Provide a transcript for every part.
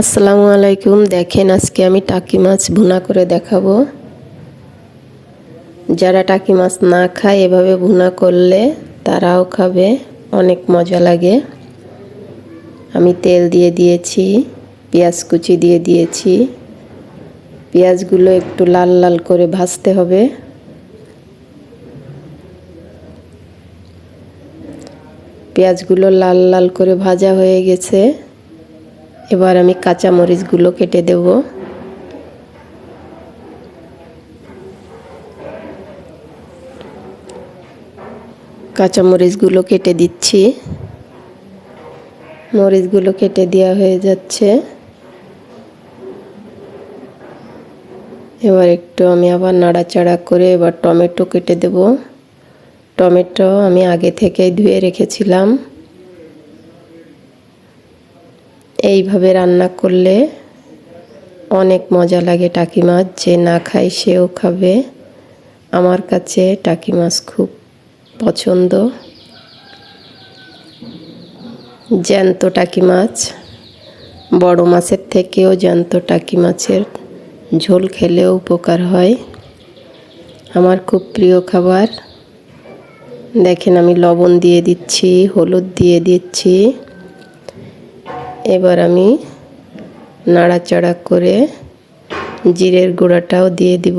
আসসালামু আলাইকুম, দেখেন আজকে আমি টাকি মাছ ভুনা করে দেখাবো। যারা টাকি মাছ না খায় এভাবে ভুনা করলে তারাও খাবে, অনেক মজা লাগে। আমি তেল দিয়ে দিয়েছি, পেঁয়াজ কুচি দিয়ে দিয়েছি। পেঁয়াজগুলো একটু লাল লাল করে ভাজতে হবে। পেঁয়াজগুলো লাল লাল করে ভাজা হয়ে গেছে। এবার আমি কাঁচা মরিচগুলো কেটে দেব। কাঁচা মরিচগুলো কেটে দিচ্ছি। মরিচগুলো কেটে দেওয়া হয়ে যাচ্ছে। এবার একটু আমি আবার নাড়াচাড়া করে এবার টমেটো কেটে দেব। টমেটো আমি আগে থেকেই ধুয়ে রেখেছিলাম। এইভাবে রান্না করলে অনেক মজা লাগে টাকি মাছ। যে না খায় সেও খাবে। আমার কাছে টাকি মাছ খুব পছন্দ। জ্যান্ত টাকি মাছ। বড় মাছের থেকেও জ্যান্ত টাকি মাছের ঝোল খেলেও উপকার হয়। আমার খুব প্রিয় খাবার। দেখেন আমি লবণ দিয়ে দিচ্ছি, হলুদ দিয়ে দিচ্ছি। এবার আমি নাড়াচাড়া করে জিরের গুঁড়াটাও দিয়ে দিব।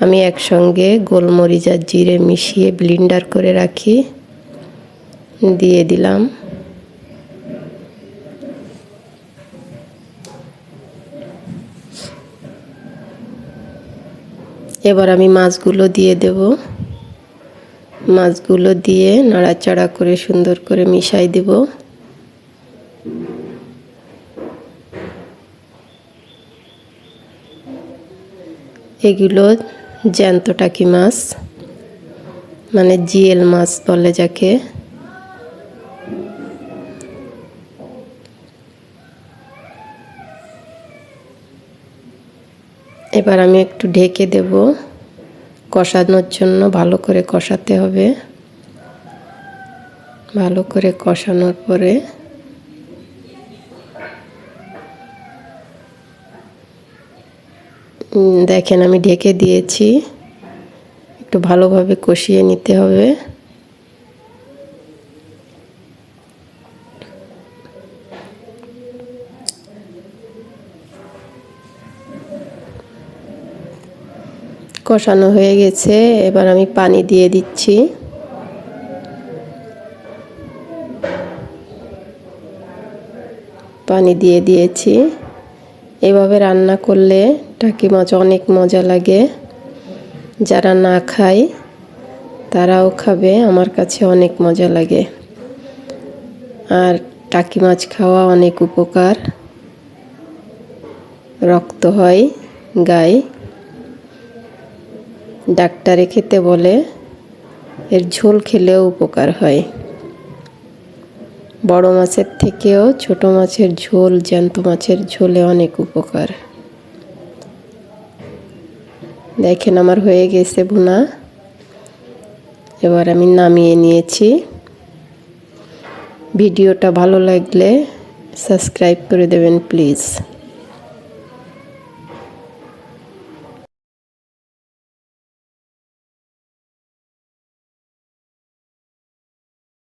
আমি একসঙ্গে গোলমরিচ আর জিরে মিশিয়ে ব্লিন্ডার করে রাখি। দিয়ে দিলাম। এবার আমি মাছগুলো দিয়ে দেব। মাছগুলো দিয়ে নাড়াচাড়া করে সুন্দর করে মিশাই দেব। এগুলো জ্যান্ত টাকি মাছ মানে জিএল মাছ বলে যাকে। এবার আমি একটু ঢেকে দেব। কষানোর জন্য ভালো করে কষাতে হবে। ভালো করে কষানোর পরে দেখেন, আমি ঢেকে দিয়েছি। একটু ভালোভাবে কষিয়ে নিতে হবে। কষানো হয়ে গেছে। এবার আমি পানি দিয়ে দিচ্ছি। পানি দিয়ে দিয়েছি। এভাবে রান্না করলে টাকি মাছ অনেক মজা লাগে। যারা না খায়, তারাও খাবে, আমার কাছে অনেক মজা লাগে। আর টাকি মাছ খাওয়া অনেক উপকার। রক্ত হয় গায়ে। ডাক্তারে খেতে বলে, এর ঝোল খেলেও উপকার হয়। বড় মাছের থেকেও ছোট মাছের ঝোল, জ্যান্ত মাছের ঝোলে অনেক উপকার। দেখেন আমার হয়ে গেছে বোনা এবার আমি নামিয়ে নিয়েছি। ভিডিওটা ভালো লাগলে সাবস্ক্রাইব করে দেবেন, প্লিজ।